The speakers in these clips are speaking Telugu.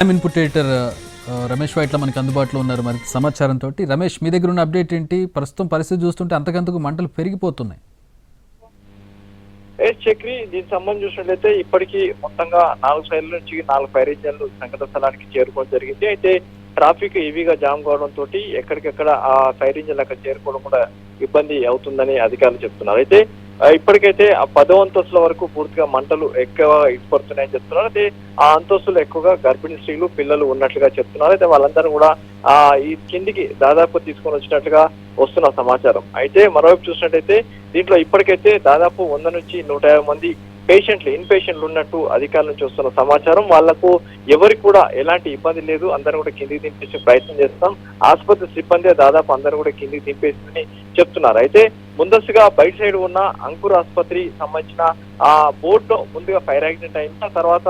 ప్రైమ్ రమేష్ వైట్ల మనకి అందుబాటులో ఉన్నారు. మరి సమాచారంతో రమేష్ మీ దగ్గర ఉన్న అప్డేట్ ఏంటి? ప్రస్తుతం పరిస్థితి చూస్తుంటే అంతకంతకు మంటలు పెరిగిపోతున్నాయి. ఏ చక్రి దీనికి సంబంధించి చూసినట్లయితే ఇప్పటికీ మొత్తంగా నాలుగు సైడ్ల నుంచి నాలుగు ఫైర్ ఇంజన్లు సంఘటన స్థలానికి చేరుకోవడం జరిగింది. అయితే ట్రాఫిక్ హెవీగా జామ్ కావడంతో ఎక్కడికెక్కడ ఆ ఫైర్ ఇంజన్లు అక్కడ చేరుకోవడం కూడా ఇబ్బంది అవుతుందని అధికారులు చెప్తున్నారు. అయితే ఇప్పటికైతే ఆ పదో అంతస్తుల వరకు పూర్తిగా మంటలు ఎక్కువ ఇటుపడుతున్నాయని చెప్తున్నారు. అయితే ఆ అంతస్తులు ఎక్కువగా గర్భిణీ స్త్రీలు పిల్లలు ఉన్నట్లుగా చెప్తున్నారు. అయితే వాళ్ళందరూ కూడా ఆ ఈ కిందికి దాదాపు తీసుకొని వచ్చినట్లుగా వస్తున్న సమాచారం. అయితే మరోవైపు చూసినట్టయితే దీంట్లో ఇప్పటికైతే దాదాపు వంద నుంచి నూట యాభై మంది పేషెంట్లు ఇన్ పేషెంట్లు ఉన్నట్టు అధికారుల నుంచి వస్తున్న సమాచారం వాళ్ళకు ఎవరికి కూడా ఎలాంటి ఇబ్బంది లేదు. అందరూ కూడా కిందికి దింపేసే ప్రయత్నం చేస్తాం. ఆసుపత్రి సిబ్బంది దాదాపు అందరూ కూడా కిందికి దింపేసిందని చెప్తున్నారు. అయితే ముందస్తుగా బయట సైడ్ ఉన్న అంకుర్ ఆసుపత్రి సంబంధించిన ఆ బోర్డు ముందుగా ఫైర్ యాక్సిడెంట్ అయింది. ఆ తర్వాత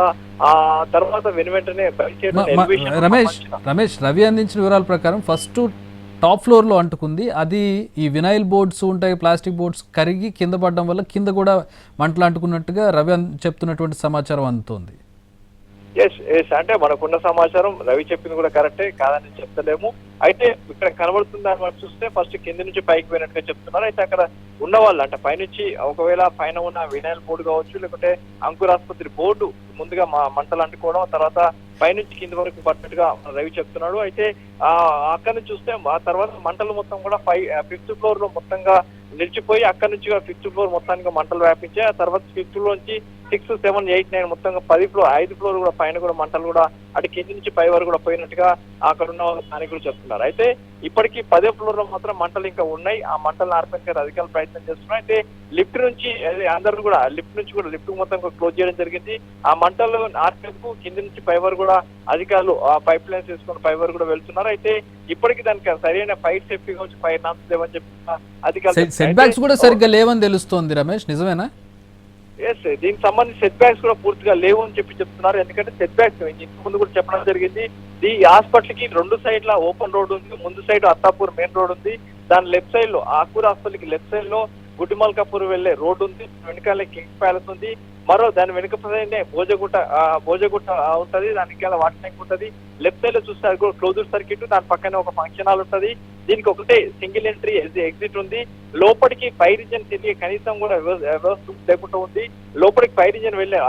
ఆ తర్వాత వెను వెంటనే బయట రమేష్ రమేష్ రవి అందించిన వివరాల ప్రకారం ఫస్ట్ టాప్ ఫ్లోర్లో అంటుకుంది. అది ఈ వినైల్ బోర్డ్స్ ఉంటాయి ప్లాస్టిక్ బోర్డ్స్ కరిగి కింద పడడం వల్ల కింద కూడా మంటలు అంటుకున్నట్టుగా రవి చెప్తున్నటువంటి సమాచారం అందుతోంది. ఎస్ ఎస్ అంటే మనకున్న సమాచారం రవి చెప్పింది కూడా కరెక్టే కాదని చెప్తలేము. అయితే ఇక్కడ కనబడుతుంది దాన్ని మనం చూస్తే ఫస్ట్ కింద నుంచి పైకి పోయినట్టుగా చెప్తున్నారు. అయితే అక్కడ ఉన్న వాళ్ళు అంటే పైనుంచి ఒకవేళ పైన ఉన్న వినాయల్ బోర్డు కావచ్చు లేకుంటే అంకురాసుపత్రి బోర్డు ముందుగా మా మంటలు అంటుకోవడం తర్వాత పైనుంచి కింది వరకు పడినట్టుగా రవి చెప్తున్నాడు. అయితే ఆ అక్కడ నుంచి చూస్తే ఆ తర్వాత మంటలు మొత్తం కూడా ఫైవ్ ఫిఫ్త్ ఫ్లోర్లో మొత్తంగా నిలిచిపోయి అక్కడ నుంచి ఫిఫ్త్ ఫ్లోర్ మొత్తానికి మంటలు వ్యాపించాయి. ఆ తర్వాత ఫిఫ్త్ ఫ్లోర్ నుంచి సిక్స్ సెవెన్ ఎయిట్ నైన్ మొత్తంగా పది ఫ్లోర్ ఐదు ఫ్లోర్ కూడా పైన కూడా మంటలు కూడా అటు కింది నుంచి పై వరకు కూడా పోయినట్టుగా అక్కడ ఉన్న స్థానికులు చెప్తున్నారు. అయితే ఇప్పటికీ పదే ఫ్లోర్లో మాత్రం మంటలు ఇంకా ఉన్నాయి. ఆ మంటలను ఆర్పేందుకు అధికారులు ప్రయత్నం చేస్తున్నారు. అయితే లిఫ్ట్ నుంచి అదే అందరూ కూడా లిఫ్ట్ నుంచి కూడా లిఫ్ట్ మొత్తం క్లోజ్ చేయడం జరిగింది. ఆ మంటలు ఆర్పేందుకు కింది నుంచి పై వరకు కూడా అధికారులు ఆ పైప్ లైన్స్ తీసుకొని పై వరకు కూడా వెళ్తున్నారు. అయితే ఇప్పటికీ దానికి సరైన ఫైర్ సేఫ్టీ కావచ్చు ఫైర్ నామ్స్ లేవని చెప్పి అధికారులు సెట్ బ్యాక్స్ కూడా సరిగ్గా లేవని తెలుస్తోంది రమేష్. నిజమేనా? ఎస్ దీనికి సంబంధించి సెట్ బ్యాక్స్ కూడా పూర్తిగా లేవు అని చెప్పి చెప్తున్నారు. ఎందుకంటే సెట్ బ్యాక్స్ ఇంతకు ముందు కూడా చెప్పడం జరిగింది. ఈ హాస్పిటల్కి రెండు సైడ్ ఓపెన్ రోడ్ ఉంది. ముందు సైడ్ అత్తాపూర్ మెయిన్ రోడ్ ఉంది. దాని లెఫ్ట్ సైడ్లో ఆకూర్ హాస్పిటల్కి లెఫ్ట్ సైడ్లో గుడ్డిమల్కాపూర్ వెళ్ళే రోడ్ ఉంది. వెనకాల కింగ్ ప్యాలెస్ ఉంది. మరో దాని వెనుక భోజగుట్ట భోజగుట్ట ఉంటుంది ఉంటది అలా వాటర్ ట్యాంక్ ఉంటది. లెఫ్ట్ సైడ్లో చూస్తే అది కూడా క్లోజ్డ్ సర్క్యూట్ దాని పక్కనే ఒక ఫంక్షన్ హాల్ ఉంటది. దీనికి ఒకటే సింగిల్ ఎంట్రీ ఎగ్జిట్ ఉంది. లోపలికి ఫైర్ ఇంజన్ తిరిగి కనీసం కూడా వ్యవస్థ లేకుండా ఉంది. లోపలికి ఫైర్ ఇంజన్ వెళ్ళే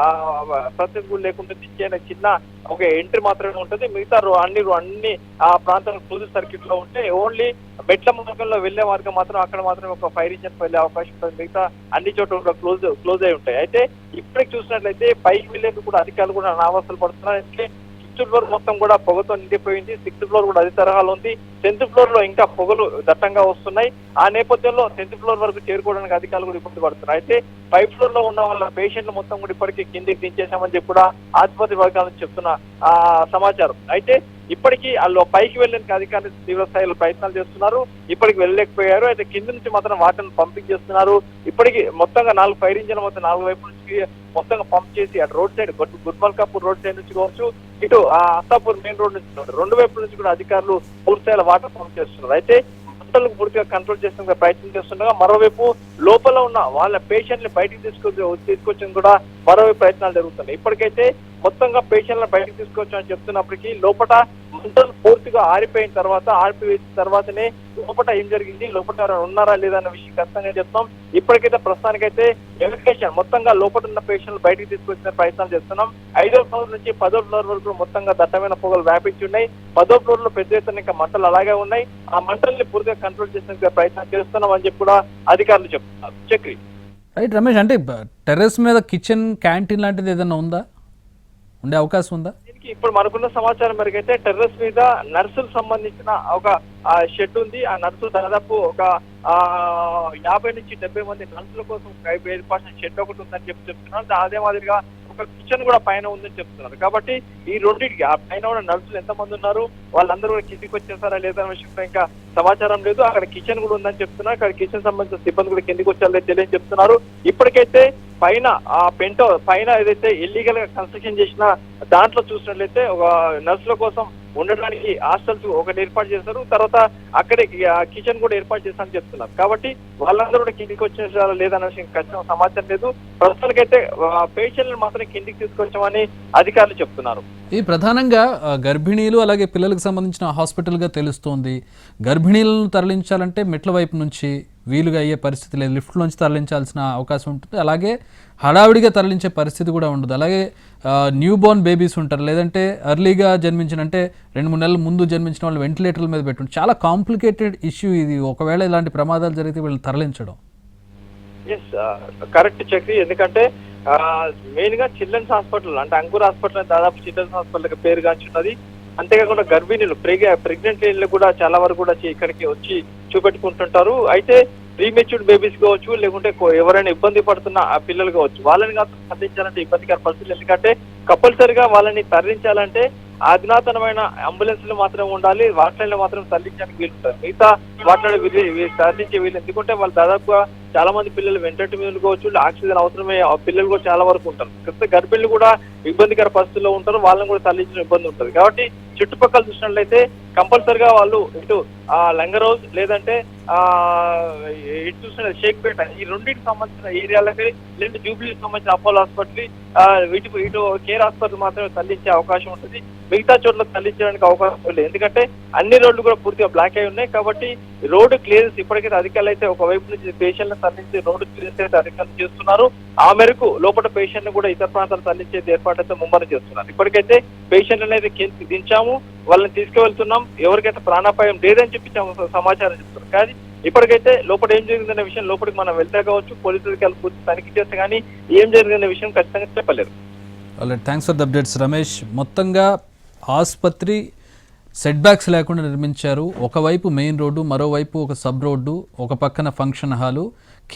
ప్రసెస్ కూడా లేకుండా చిన్న చిన్న ఒక ఎంట్రీ మాత్రమే ఉంటుంది. మిగతా అన్ని అన్ని ఆ ప్రాంతాలు క్లోజ్ సర్క్యూట్లో ఉంటే ఓన్లీ మెట్ల మార్గంలో వెళ్ళే మార్గం మాత్రం అక్కడ మాత్రం ఒక ఫైర్ ఇంజన్ వెళ్ళే అవకాశం ఉంటుంది. మిగతా అన్ని చోట్ల కూడా క్లోజ్ క్లోజ్ అయి ఉంటాయి. అయితే ఇప్పటికి చూసినట్లయితే పైకి వెళ్ళేందుకు కూడా అధికారులు కూడా నావస్థలు పడుతున్నారు. అంటే ఫిఫ్త్ ఫ్లోర్ మొత్తం కూడా పొగతో నిండిపోయింది. సిక్స్త్ ఫ్లోర్ కూడా అదే తరహాలో ఉంది. టెన్త్ ఫ్లోర్లో ఇంకా పొగలు దట్టంగా వస్తున్నాయి. ఆ నేపథ్యంలో టెన్త్ ఫ్లోర్ వరకు చేరుకోవడానికి అధికారులు కూడా ఇబ్బంది పడుతున్నారు. అయితే ఫైవ్ ఫ్లోర్లో ఉన్న వాళ్ళ పేషెంట్లు మొత్తం కూడా ఇప్పటికీ కిందికి దించేశామని చెప్పి కూడా ఆసుపత్రి వర్గాల నుంచి చెప్తున్న ఆ సమాచారం. అయితే ఇప్పటికీ వాళ్ళు పైకి వెళ్ళడానికి అధికారులు తీవ్ర స్థాయిలో ప్రయత్నాలు చేస్తున్నారు. ఇప్పటికి వెళ్ళలేకపోయారు. అయితే కింద నుంచి మాత్రం వాటిని పంపింగ్ చేస్తున్నారు ఇప్పటికి మొత్తంగా నాలుగు ఫైర్ ఇంజన్ మొత్తం నాలుగు వైపు నుంచి మొత్తంగా పంప్ చేసి అటు road side Gurmalkapur road side నుంచి కావచ్చు ఇటు ఆ అత్తాపూర్ మెయిన్ రోడ్ నుంచి రెండు వైపుల నుంచి కూడా అధికారులు పూర్తి స్థాయిలో వాటర్ పంప్ చేస్తున్నారు. అయితే మంటలకు పూర్తిగా కంట్రోల్ చేసిన ప్రయత్నం చేస్తుండగా మరోవైపు లోపల ఉన్న వాళ్ళ పేషెంట్ని బయటికి తీసుకొచ్చి తీసుకొచ్చిన కూడా మరో ప్రయత్నాలు జరుగుతున్నాయి. ఇప్పటికైతే మొత్తంగా పేషెంట్లను బయటకు తీసుకొచ్చామని చెప్తున్నప్పటికీ లోపల మంటలు పూర్తిగా ఆరిపోయిన తర్వాత ఆరిపోయిన తర్వాతనే లోపల ఏం జరిగింది లోపల ఎవరైనా ఉన్నారా లేదా అన్న విషయం ఖచ్చితంగా చెప్తాం. ఇప్పటికైతే ప్రస్తుతానికైతే ఎడ్యుకేషన్ మొత్తంగా లోపల ఉన్న పేషెంట్లు బయటకు తీసుకొచ్చిన ప్రయత్నాలు చేస్తున్నాం. ఐదో ఫ్లోర్ నుంచి పదో ఫ్లోర్ వరకు మొత్తంగా దట్టమైన పొగలు వ్యాపించి ఉన్నాయి. పదో ఫ్లోర్లో పెద్ద ఎత్తున ఇంకా మంటలు అలాగే ఉన్నాయి. ఆ మంటల్ని పూర్తిగా కంట్రోల్ చేసేందుకు ప్రయత్నం చేస్తున్నాం అని చెప్పి కూడా అధికారులు చెప్తున్నారు. చక్రి. రైట్ రమేష్ అంటే టెర్రస్ మీద కిచెన్ క్యాంటీన్ లాంటిది ఏదైనా ఉందా? ఉండే అవకాశం ఉందా? దీనికి ఇప్పుడు మనకున్న సమాచారం మేరకైతే అయితే టెర్రస్ మీద నర్సులు సంబంధించిన ఒక షెడ్ ఉంది. ఆ నర్సు దాదాపు ఒక యాభై నుంచి డెబ్బై మంది నర్సుల కోసం ఏర్పాటు షెడ్ ఒకటి ఉందని చెప్పి చెప్తున్నారు. అదే మాదిరిగా ఒక కిచెన్ కూడా పైన ఉందని చెప్తున్నారు. కాబట్టి ఈ రెండింటికి ఆ పైన ఉన్న నర్సులు ఎంతమంది ఉన్నారు? వాళ్ళందరూ కూడా కిందికి వచ్చేసారా లేదా అనే విషయంలో ఇంకా సమాచారం లేదు. అక్కడ కిచెన్ కూడా ఉందని చెప్తున్నారు. అక్కడ కిచెన్ సంబంధించిన సిబ్బంది కూడా కిందికి వచ్చారో తెలియని చెప్తున్నారు. ఇప్పటికైతే పైన ఆ పెంటో పైన ఏదైతే ఇల్లీగల్గా కన్స్ట్రక్షన్ చేసిన దాంట్లో చూసినట్లయితే ఒక నర్సుల కోసం ఉండడానికి హాస్టల్స్ ఒకటి ఏర్పాటు చేశారు తర్వాత అక్కడే కిచెన్ కూడా ఏర్పాటు చేస్తామని చెప్తున్నారు. కాబట్టి వాళ్ళందరూ కూడా కిందికి వచ్చిన లేదన్న విషయం ఖచ్చితంగా సమాచారం లేదు. ప్రస్తుతానికైతే పేషెంట్లు మాత్రం కిందికి తీసుకొచ్చామని అధికారులు చెప్తున్నారు. ఈ ప్రధానంగా గర్భిణీలు అలాగే పిల్లలకు సంబంధించిన హాస్పిటల్గా తెలుస్తోంది. గర్భిణీలను తరలించాలంటే మెట్ల వైపు నుంచి వీలుగా అయ్యే పరిస్థితి లేదు. లిఫ్ట్ నుంచి తరలించాల్సిన అవకాశం ఉంటుంది. అలాగే హడావిడిగా తరలించే పరిస్థితి కూడా ఉండదు. అలాగే న్యూ బోర్న్ బేబీస్ ఉంటారు. లేదంటే అర్లీగా జన్మించిన అంటే రెండు మూడు నెలల ముందు జన్మించిన వాళ్ళు వెంటిలేటర్ల మీద పెట్టుంటారు చాలా కాంప్లికేటెడ్ ఇష్యూ ఇది. ఒకవేళ ఇలాంటి ప్రమాదాలు జరిగితే వీళ్ళని తరలించడం. ఎస్ కరెక్ట్ చక్రి ఎందుకంటే మెయిన్గా చిల్డ్రన్స్ హాస్పిటల్ అంటే అంకుర్ హాస్పిటల్ దాదాపు చిల్డ్రన్స్ హాస్పిటల్ పేరుగాంచున్నది అంతేకాకుండా గర్భిణీలు ప్రెగ్నెంట్ లేడీలు కూడా చాలా వరకు కూడా ఇక్కడికి వచ్చి చూపెట్టుకుంటుంటారు. అయితే ప్రీమెచ్యూర్డ్ బేబీస్ కావచ్చు లేకుంటే ఎవరైనా ఇబ్బంది పడుతున్న ఆ పిల్లలు కావచ్చు వాళ్ళని కాదు తరలించాలంటే ఇబ్బందికర పరిస్థితులు. ఎందుకంటే కంపల్సరిగా వాళ్ళని తరలించాలంటే అధునాతనమైన అంబులెన్స్లు మాత్రం ఉండాలి వాటిలో మాత్రం తరలించడానికి వీలు ఉంటుంది మిగతా వాటిలో తరలించే వీలు ఎందుకంటే వాళ్ళు దాదాపుగా చాలా మంది పిల్లలు వెంటటి మీద కావచ్చు ఆక్సిజన్ అవసరమే ఆ పిల్లలు కూడా చాలా వరకు ఉంటారు. కాకపోతే గర్భిణులు కూడా ఇబ్బందికర పరిస్థితుల్లో ఉంటారు వాళ్ళని కూడా తరలించిన ఇబ్బంది ఉంటుంది. కాబట్టి చుట్టుపక్కల చూసినట్లయితే కంపల్సరిగా వాళ్ళు ఇటు ఆ లంగరోజ్ లేదంటే ఆ ఇటు చూసిన షేక్పేట ఈ రెండింటికి సంబంధించిన ఏరియాలకి లేదంటే జూబ్లీకి సంబంధించిన అపోలో హాస్పిటల్ ఇటు ఇటు కేర్ హాస్పిటల్ మాత్రమే తరలించే అవకాశం ఉంటుంది. మిగతా చోట్ల తరలించడానికి అవకాశం లేదు. ఎందుకంటే అన్ని రోడ్లు కూడా పూర్తిగా బ్లాక్ అయి ఉన్నాయి. కాబట్టి రోడ్డు క్లియరెన్స్ ఇప్పటికైతే అధికారులు అయితే ఒకవైపు నుంచి పేషెంట్లను తరలించి రోడ్డు క్లియర్ అయితే అధికారులు చేస్తున్నారు. ఆ మేరకు లోపల పేషెంట్ కూడా ఇతర ప్రాంతాలు తరలించే ఏర్పాటు అయితే ముమ్మరం చేస్తున్నారు. ఇప్పటికైతే పేషెంట్ అనేది దించాము. వాళ్ళని తీసుకువెళ్తున్నాం. ఎవరికైతే ప్రాణాపాయం లేదని చెప్పి సమాచారం చెప్తున్నారు. కానీ ఇప్పటికైతే లోపల ఏం జరిగిందనే విషయం లోపలికి మనం వెళ్తే కావచ్చు పోలీసులకి అధికారులు పూర్తి తనిఖీ చేస్తే కానీ ఏం జరిగిందనే విషయం ఖచ్చితంగా చెప్పలేరు. Thanks for the updates Ramesh. మొత్తంగా ఆసుపత్రి సెట్ బ్యాక్స్ లేకుండా నిర్మించారు. ఒకవైపు మెయిన్ రోడ్డు మరోవైపు ఒక సబ్ రోడ్డు ఒక పక్కన ఫంక్షన్ హాలు.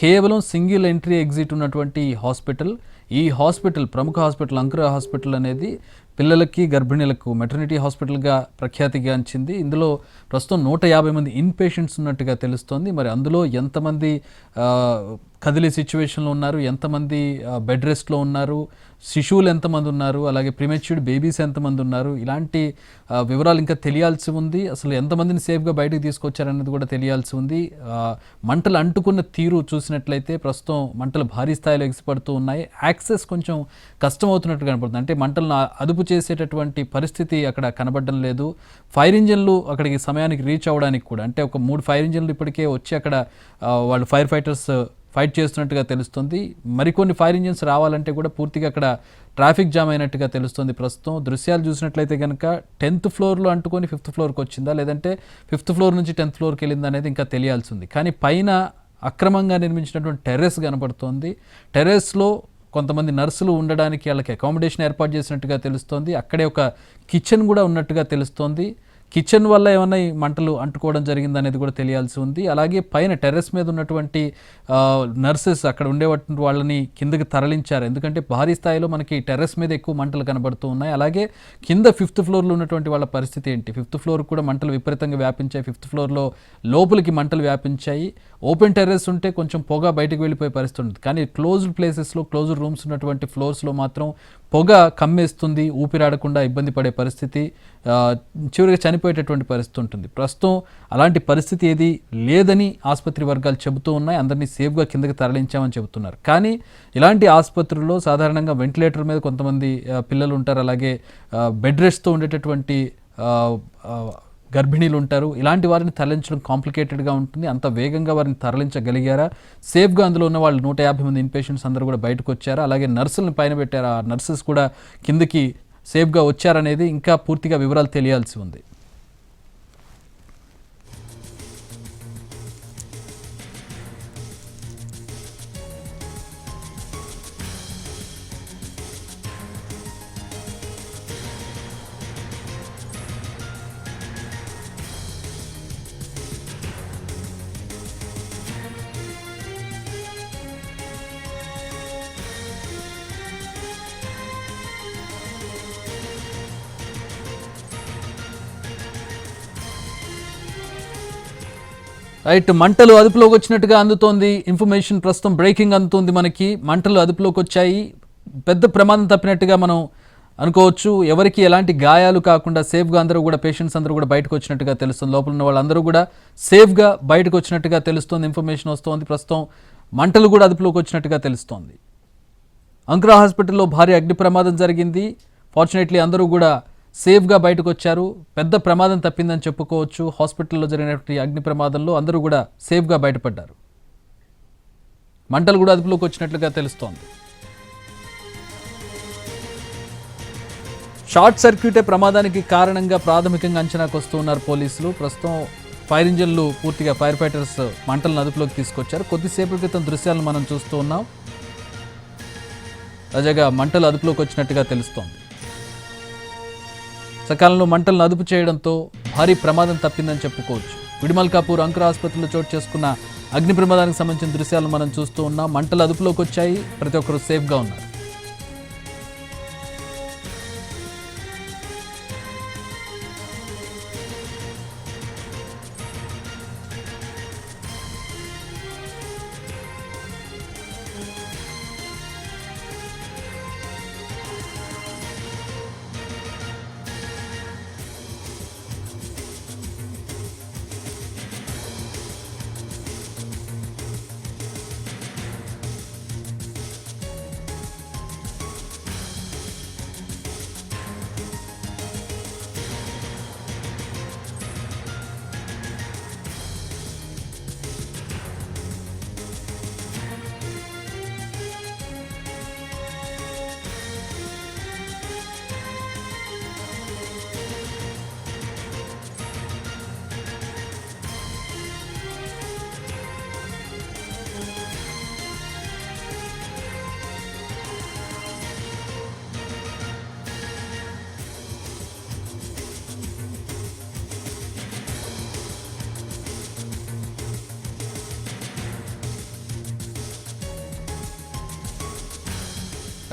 కేవలం సింగిల్ ఎంట్రీ ఎగ్జిట్ ఉన్నటువంటి ఈ హాస్పిటల్ ఈ హాస్పిటల్ ప్రముఖ హాస్పిటల్ అంకుర హాస్పిటల్ అనేది పిల్లలకి గర్భిణీలకు మెటర్నిటీ హాస్పిటల్గా ప్రఖ్యాతిగాంచింది ఇందులో ప్రస్తుతం నూట యాభై మంది ఇన్ పేషెంట్స్ ఉన్నట్టుగా తెలుస్తోంది. మరి అందులో ఎంతమంది కదిలే సిచ్యువేషన్లో ఉన్నారు. ఎంతమంది బెడ్ రెస్ట్లో ఉన్నారు? శిశువులు ఎంతమంది ఉన్నారు? అలాగే ప్రిమెచ్యూర్డ్ బేబీస్ ఎంతమంది ఉన్నారు? ఇలాంటి వివరాలు ఇంకా తెలియాల్సి ఉంది. అసలు ఎంతమందిని సేఫ్గా బయటకు తీసుకొచ్చారనేది కూడా తెలియాల్సి ఉంది. మంటలు అంటుకున్న తీరు చూసినట్లయితే ప్రస్తుతం మంటలు భారీ స్థాయిలో ఎగిసిపడుతూ ఉన్నాయి. యాక్సెస్ కొంచెం కష్టం అవుతున్నట్టు కనపడుతుంది. అంటే మంటలను అదుపు చేసేటటువంటి పరిస్థితి అక్కడ కనబడడం లేదు. ఫైర్ ఇంజన్లు అక్కడికి సమయానికి రీచ్ అవ్వడానికి కూడా అంటే ఒక మూడు ఫైర్ ఇంజన్లు ఇప్పటికే వచ్చి అక్కడ వాళ్ళు ఫైర్ ఫైటర్స్ ఫైట్ చేస్తున్నట్టుగా తెలుస్తుంది. మరికొన్ని ఫైర్ ఇంజిన్స్ రావాలంటే కూడా పూర్తిగా అక్కడ ట్రాఫిక్ జామ్ అయినట్టుగా తెలుస్తుంది ప్రస్తుతం. దృశ్యాలు చూసినట్లయితే కనుక టెన్త్ ఫ్లోర్లో అంటుకొని ఫిఫ్త్ ఫ్లోర్కి వచ్చిందా? లేదంటే ఫిఫ్త్ ఫ్లోర్ నుంచి టెన్త్ ఫ్లోర్కి వెళ్ళిందా అనేది ఇంకా తెలియాల్సి ఉంది. కానీ పైన అక్రమంగా నిర్మించినటువంటి టెర్రస్ కనపడుతోంది. టెర్రస్లో కొంతమంది నర్సులు ఉండడానికి వాళ్ళకి అకామిడేషన్ ఏర్పాటు చేసినట్టుగా తెలుస్తోంది. అక్కడే ఒక కిచెన్ కూడా ఉన్నట్టుగా తెలుస్తోంది. కిచెన్ వల్ల ఏమైనా ఈ మంటలు అంటుకోవడం జరిగింది అనేది కూడా తెలియాల్సి ఉంది. అలాగే పైన టెర్రస్ మీద ఉన్నటువంటి నర్సెస్ అక్కడ ఉండేటువంటి వాళ్ళని కిందకి తరలించారు. ఎందుకంటే భారీ స్థాయిలో మనకి టెర్రస్ మీద ఎక్కువ మంటలు కనబడుతూ ఉన్నాయి. అలాగే కింద ఫిఫ్త్ ఫ్లోర్లో ఉన్నటువంటి వాళ్ళ పరిస్థితి ఏంటి? ఫిఫ్త్ ఫ్లోర్ కూడా మంటలు విపరీతంగా వ్యాపించాయి. ఫిఫ్త్ ఫ్లోర్లో లోపలికి మంటలు వ్యాపించాయి. ఓపెన్ టెర్రస్ ఉంటే కొంచెం పొగ బయటకు వెళ్ళిపోయే పరిస్థితి ఉంటుంది. కానీ క్లోజ్డ్ ప్లేసెస్లో క్లోజ్డ్ రూమ్స్ ఉన్నటువంటి ఫ్లోర్స్లో మాత్రం పొగ కమ్మేస్తుంది ఊపిరాడకుండా ఇబ్బంది పడే పరిస్థితి. చివరిగా చనిపోయి చనిపోయేటటువంటి పరిస్థితి ఉంటుంది. ప్రస్తుతం అలాంటి పరిస్థితి ఏది లేదని ఆసుపత్రి వర్గాలు చెబుతూ ఉన్నాయి. అందరినీ సేఫ్గా కిందకి తరలించామని చెబుతున్నారు. కానీ ఇలాంటి ఆసుపత్రుల్లో సాధారణంగా వెంటిలేటర్ మీద కొంతమంది పిల్లలు ఉంటారు. అలాగే బెడ్ రెస్ట్తో ఉండేటటువంటి గర్భిణీలు ఉంటారు. ఇలాంటి వారిని తరలించడం కాంప్లికేటెడ్గా ఉంటుంది. అంత వేగంగా వారిని తరలించగలిగారా? సేఫ్గా అందులో ఉన్న వాళ్ళు నూట యాభై మంది ఇన్పేషెంట్స్ అందరూ కూడా బయటకు వచ్చారా? అలాగే నర్సులను పైన పెట్టారా? ఆ నర్సెస్ కూడా కిందకి సేఫ్గా వచ్చారనేది ఇంకా పూర్తిగా వివరాలు తెలియాల్సి ఉంది. రైట్ మంటలు అదుపులోకి వచ్చినట్టుగా అందుతోంది. ఇన్ఫర్మేషన్ ప్రస్తుతం బ్రేకింగ్ అందుతోంది మనకి. మంటలు అదుపులోకి వచ్చాయి. పెద్ద ప్రమాదం తప్పినట్టుగా మనం అనుకోవచ్చు. ఎవరికి ఎలాంటి గాయాలు కాకుండా సేఫ్గా అందరూ కూడా పేషెంట్స్ అందరూ కూడా బయటకు వచ్చినట్టుగా తెలుస్తుంది. లోపల ఉన్న వాళ్ళందరూ కూడా సేఫ్గా బయటకు వచ్చినట్టుగా తెలుస్తుంది. ఇన్ఫర్మేషన్ వస్తోంది. ప్రస్తుతం మంటలు కూడా అదుపులోకి వచ్చినట్టుగా తెలుస్తోంది. అంకురా హాస్పిటల్లో భారీ అగ్ని ప్రమాదం జరిగింది. ఫార్చునేట్లీ అందరూ కూడా సేఫ్గా బయటకు వచ్చారు పెద్ద ప్రమాదం తప్పిందని చెప్పుకోవచ్చు. హాస్పిటల్లో జరిగినటువంటి అగ్ని ప్రమాదంలో అందరూ కూడా సేఫ్గా బయటపడ్డారు. మంటలు కూడా అదుపులోకి వచ్చినట్లుగా తెలుస్తోంది. షార్ట్ సర్క్యూటే ప్రమాదానికి కారణంగా ప్రాథమికంగా అంచనాకు వస్తూ ఉన్నారు పోలీసులు. ప్రస్తుతం ఫైర్ ఇంజన్లు పూర్తిగా ఫైర్ ఫైటర్స్ మంటలను అదుపులోకి తీసుకొచ్చారు. కొద్దిసేపటి క్రితం దృశ్యాలను మనం చూస్తూ ఉన్నాం. తాజాగా మంటలు అదుపులోకి వచ్చినట్టుగా తెలుస్తోంది. సకాలంలో మంటలను అదుపు చేయడంతో భారీ ప్రమాదం తప్పిందని చెప్పుకోవచ్చు. విడిమల్కాపూర్ అంకుర ఆసుపత్రిలో చోటు చేసుకున్న అగ్ని ప్రమాదానికి సంబంధించిన దృశ్యాలు మనం చూస్తూ ఉన్నాం. మంటలు అదుపులోకి వచ్చాయి. ప్రతి ఒక్కరూ సేఫ్గా ఉన్నారు.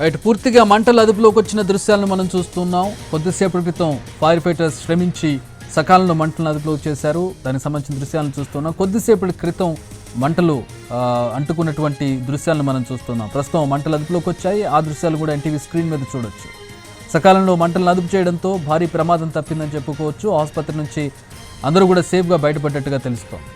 ఇటు పూర్తిగా మంటలు అదుపులోకి వచ్చిన దృశ్యాలను మనం చూస్తున్నాం. కొద్దిసేపటి క్రితం ఫైర్ ఫైటర్స్ శ్రమించి సకాలంలో మంటలను అదుపులోకి చేశారు. దానికి సంబంధించిన దృశ్యాలను చూస్తున్నాం. కొద్దిసేపటి క్రితం మంటలు అంటుకున్నటువంటి దృశ్యాలను మనం చూస్తున్నాం. ప్రస్తుతం మంటలు అదుపులోకి వచ్చాయి. ఆ దృశ్యాలు కూడా ఎన్టీవీ స్క్రీన్ మీద చూడొచ్చు. సకాలంలో మంటలను అదుపు చేయడంతో భారీ ప్రమాదం తప్పిందని చెప్పుకోవచ్చు. ఆసుపత్రి నుంచి అందరూ కూడా సేఫ్గా బయటపడ్డట్టుగా తెలుస్తోంది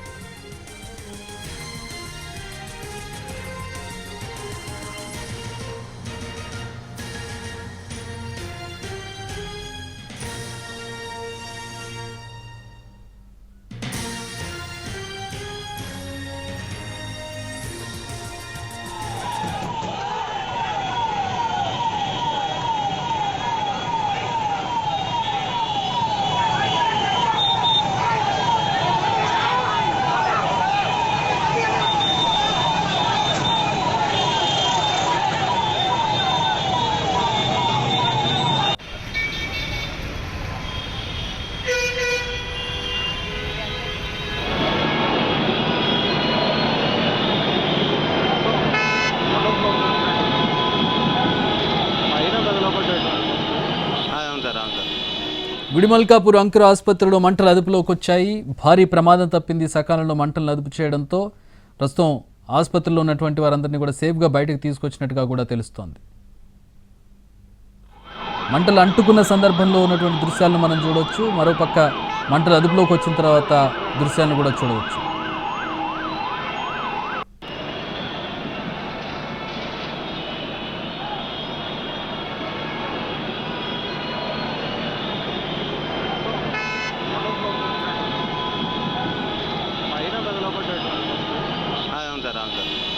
మల్కాపూర్ అంకుర ఆసుపత్రిలో మంటలు అదుపులోకి వచ్చాయి భారీ ప్రమాదం తప్పింది సకాలంలో మంటలను అదుపు చేయడంతో ప్రస్తుతం ఆసుపత్రిలో ఉన్నటువంటి వారందరినీ కూడా సేఫ్గా బయటకు తీసుకొచ్చినట్టుగా కూడా తెలుస్తోంది. మంటలు అంటుకున్న సందర్భంలో ఉన్నటువంటి దృశ్యాలను మనం చూడవచ్చు మరోపక్క మంటలు అదుపులోకి వచ్చిన తర్వాత దృశ్యాలను కూడా చూడవచ్చు. London.